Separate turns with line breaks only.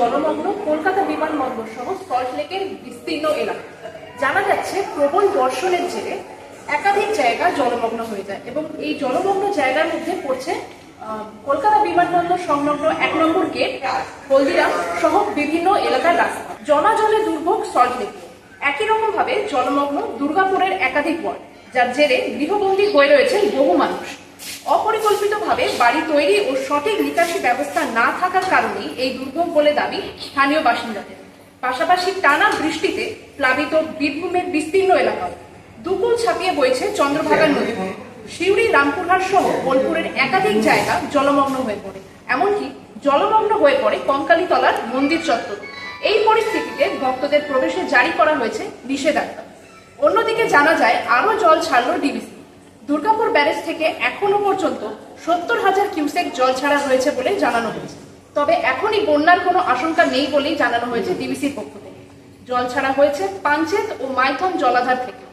জলমগ্ন কলকাতা বিমানবন্দর সহ সল্টলেকের বিস্তীর্ণ এলাকা। জানা যাচ্ছে, প্রবল বর্ষণের জেরে একাধিক জায়গা জলমগ্ন হয়ে যায় এবং এই জলমগ্ন জায়গার মধ্যে পড়ছে কলকাতা বিমানবন্দর সংলগ্ন এক নম্বর গেট, হলদিরাম সহ বিভিন্ন এলাকার রাস্তা। জমা জলে দুর্ভোগ সল্টলেকে একই রকম ভাবে জলমগ্ন দুর্গাপুরের একাধিক ওয়ার্ড, যার জেরে গৃহবন্দী হয়ে রয়েছেন বহু মানুষ। বাড়ি তৈরি ও সঠিক নিকাশি ব্যবস্থা না থাকার কারণেই এই দুর্ভোগ বলে দাবি স্থানীয় বাসিন্দাদের। পাশাপাশি টানা বৃষ্টিতে প্লাবিত বীরভূমের বিস্তীর্ণ এলাকাও। দুকুল ছাপিয়ে বইছে চন্দ্রভাগা নদী। শিউরি রামপুরহাট সহ বোলপুরের একাধিক জায়গা জলমগ্ন হয়ে পড়ে। এমনকি জলমগ্ন হয়ে পড়ে কঙ্কালীতলার মন্দির চত্বর। এই পরিস্থিতিতে ভক্তদের প্রবেশে জারি করা হয়েছে নিষেধাজ্ঞা। অন্যদিকে জানা যায়, আরও জল ছাড়ল ডিবিসি। দুর্গাপুর ব্যারেজ থেকে এখনও পর্যন্ত সত্তর হাজার কিউসেক জল ছাড়া হয়েছে বলে জানানো হয়েছে। তবে এখনই বন্যার কোনো আশঙ্কা নেই বলেই জানানো হয়েছে ডিবিসির পক্ষ থেকে। জল ছাড়া হয়েছে পাঞ্চেত ও মাইথন জলাধার থেকে।